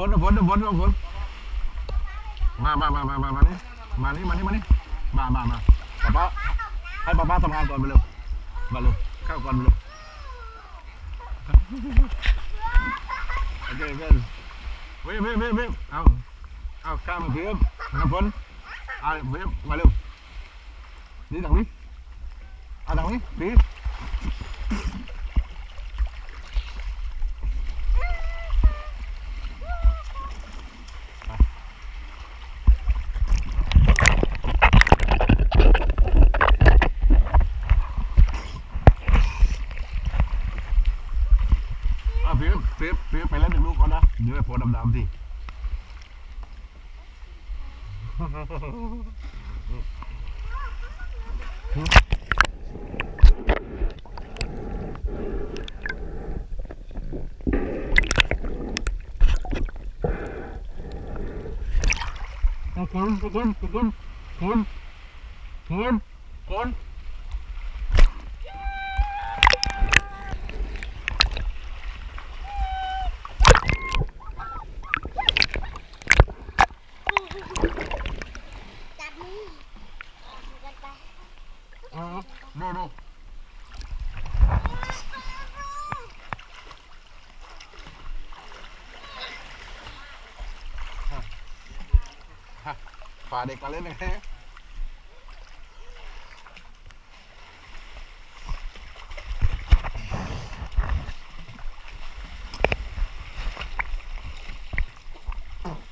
ฝนน้ำฝนน้ำฝนน้ำฝนมามามามามามานี่มานี่มานี่มานี่มามามาป้าป้าให้ป้าป้าทำงานก่อนไปเร็วมาเร็วเข้าก่อนไปเร็วโอเคโอเคเว้ยเว้ยเว้ยเว้ยเอาเอาข้ามมาเพื่อนน้ำฝนเอาเว้ยมาเร็วนี่ทางนี้เอาทางนี้พี่ อะพี่พี่พี่ไปเล่นหนึ่งลูกก่ อนนะเดี๋ยวไปโพดำๆสิคุณคุณคุณคุณคุณคุณ เออดูดูฝ่าเด็กมาเล่นเลยฮะ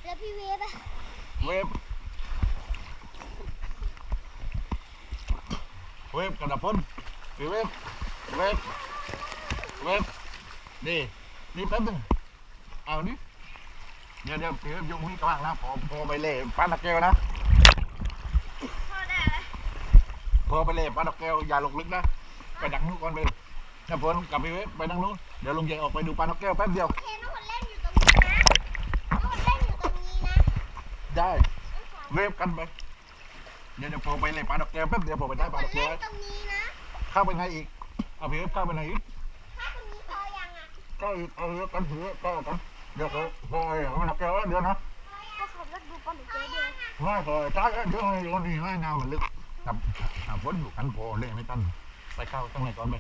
แล้วพี่ วฟอะเวฟกระดับพ้นเวฟเวฟเวฟนี่นี่แป๊บนึงเอานี่เดี๋ยวเดี๋ยวพี่เวฟยกมือกลางนะพอพอไปเล่ป้าตะแก้วนะพอได้แล้วพอไปเล่ป้าตะแก้วอย่าลงลึกนะไปดักนู้นก่อนไปถ้าพ้นกลับพี่เวฟไปดังนู้นเดี๋ยวลงใหญ่ออกไปดูป้าตะแก้วแป๊บเดียวได้เวฟกันไป เดี๋ยวเดี๋ยวพอไปเล่ป้าตะแก้วแป๊บเดียวพอไปได้ป้าคนตะแก้เล่วนตรงนี้นะเข้าไปไหนอีกเอาพี่เวฟเข้าไปไหนอีกถ้าตรงนี้พอยังอะก็เอาเยอะกันเถอะก็กันเดี๋ยวเขาพอไอ้มันแก้วเดี๋ยวนะก็ขับรถดูปลาหมึกเจ๊ด้วยไม่พอจ้าเดี๋ยวให้คนนี้ให้นามันลึกกับหาฝนอยู่กันพอเล่นไม่ตันไปเข้าตั้งไหนก่อนไป